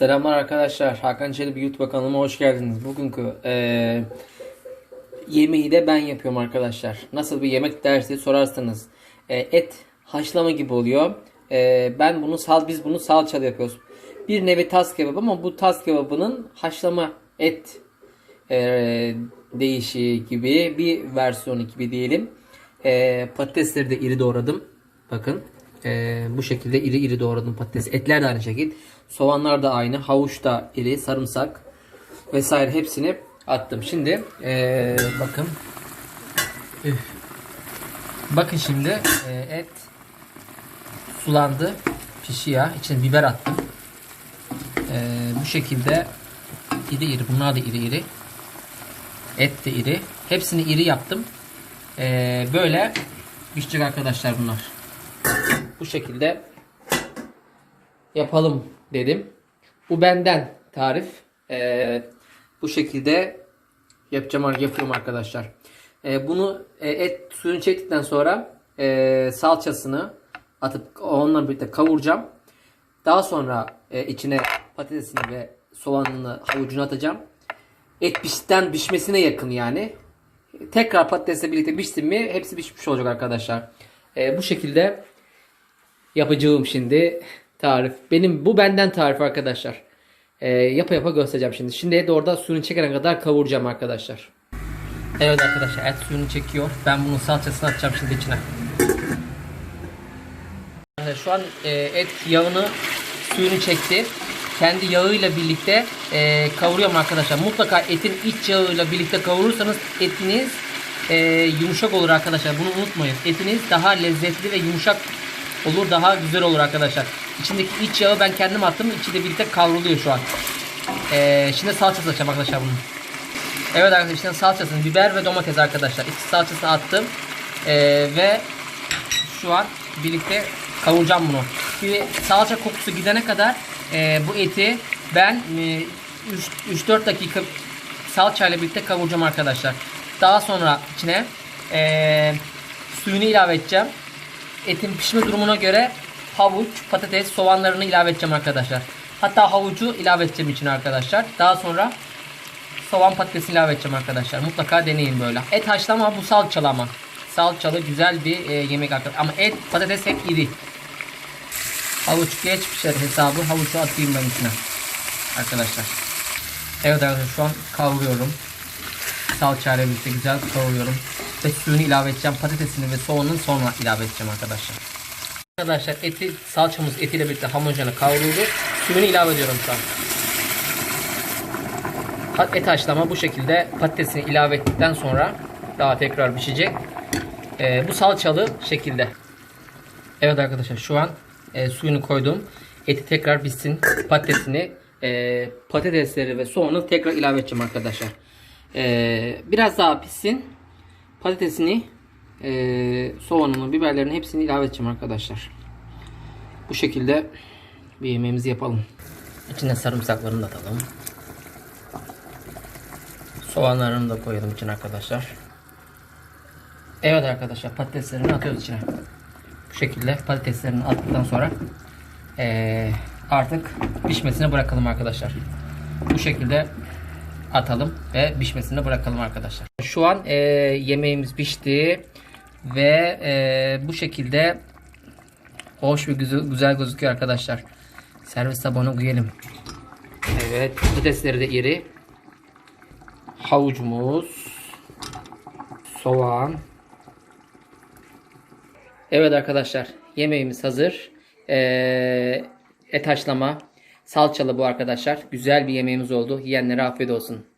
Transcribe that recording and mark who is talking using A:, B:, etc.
A: Selamlar arkadaşlar. Hakan Çelebi YouTube kanalıma hoş geldiniz. Bugünkü eee, yemeği de ben yapıyorum arkadaşlar. Nasıl bir yemek dersi sorarsanız eee, et haşlama gibi oluyor. Eee, ben bunu sal biz bunu salçalı yapıyoruz. Bir nevi tas kebabı ama bu tas kebabının haşlama et eee değişiği gibi bir versiyonu gibi diyelim. Eee, patatesleri de iri doğradım. Bakın. Eee, bu şekilde iri iri doğradım patates. Etler de aynı şekilde. Soğanlar da aynı. Havuç da iri. Sarımsak vesaire hepsini attım. Şimdi eee, bakın. Üf. Bakın şimdi eee, et sulandı. Pişiyor. İçine biber attım. Eee, bu şekilde iri iri. Bunlar da iri iri. Et de iri. Hepsini iri yaptım. Ee, böyle pişecek arkadaşlar bunlar. Bu şekilde yapalım dedim. Bu benden tarif. Ee, bu şekilde yapacağım yapıyorum arkadaşlar. Ee, bunu e, et suyunu çektikten sonra e, salçasını atıp onunla birlikte kavuracağım. Daha sonra e, içine patatesini ve soğanını havucunu atacağım. Et pişten pişmesine yakın yani. Tekrar patatesle birlikte pişsin mi hepsi pişmiş olacak arkadaşlar. Ee, bu şekilde yapacağım şimdi tarif. Benim bu benden tarif arkadaşlar. Ee, yapa yapa göstereceğim şimdi. Şimdi de orada suyunu çekene kadar kavuracağım arkadaşlar. Evet arkadaşlar et suyunu çekiyor. Ben bunun salçasını atacağım şimdi içine. Şu an e, et yağını suyunu çekti. Kendi yağıyla birlikte e, kavuruyorum arkadaşlar. Mutlaka etin iç yağıyla birlikte kavurursanız etiniz e, yumuşak olur arkadaşlar. Bunu unutmayın. Etiniz daha lezzetli ve yumuşak olur. Daha güzel olur arkadaşlar. İçindeki iç yağı ben kendim attım. İçi de birlikte kavruluyor şu an. E, şimdi salçası açacağım arkadaşlar bunu. Evet arkadaşlar şimdi salçasını biber ve domates arkadaşlar. İkisi salçasını attım. E, ve şu an birlikte kavuracağım bunu. Bir salça kokusu gidene kadar e, bu eti ben e, 3-4 dakika salçayla birlikte kavuracağım arkadaşlar. Daha sonra içine e, suyunu ilave edeceğim. Etin pişme durumuna göre havuç, patates, soğanlarını ilave edeceğim arkadaşlar. Hatta havucu ilave edeceğim içine arkadaşlar. Daha sonra soğan patatesi ilave edeceğim arkadaşlar. Mutlaka deneyin böyle. Et haşlama bu salçalı ama. Salçalı güzel bir e, yemek arkadaşlar. Ama et patates hep iri. Havuç geç pişer hesabı. Havucu atayım ben içine. Arkadaşlar. Evet arkadaşlar şu an kavuruyorum. Salçayla birlikte güzel kavuruyorum. Ve suyunu ilave edeceğim. Patatesini ve soğanını sonra ilave edeceğim arkadaşlar. Arkadaşlar eti salçamız etiyle birlikte homojene kavruldu. Suyunu ilave ediyorum şu an. Et haşlama bu şekilde patatesini ilave ettikten sonra daha tekrar pişecek. Ee, bu salçalı şekilde. Evet arkadaşlar şu an e, suyunu koydum. Eti tekrar pişsin. Patatesini, e, patatesleri ve soğanı tekrar ilave edeceğim arkadaşlar. E, biraz daha pişsin. Patatesini, e, soğanını, biberlerini hepsini ilave edeceğim arkadaşlar. Bu şekilde bir yemeğimizi yapalım. İçine sarımsaklarını da atalım. Soğanlarını da koyalım içine arkadaşlar. Evet arkadaşlar patateslerini atıyoruz içine. Bu şekilde patateslerini attıktan sonra eee, artık pişmesine bırakalım arkadaşlar. Bu şekilde atalım ve pişmesine bırakalım arkadaşlar. Şu an eee, yemeğimiz pişti ve eee, bu şekilde hoş ve güzel, güzel gözüküyor arkadaşlar. Servis tabağına koyalım. Evet patatesleri de iri. Havucumuz, soğan, Evet arkadaşlar yemeğimiz hazır. Ee, et haşlama salçalı bu arkadaşlar. Güzel bir yemeğimiz oldu. Yiyenlere afiyet olsun.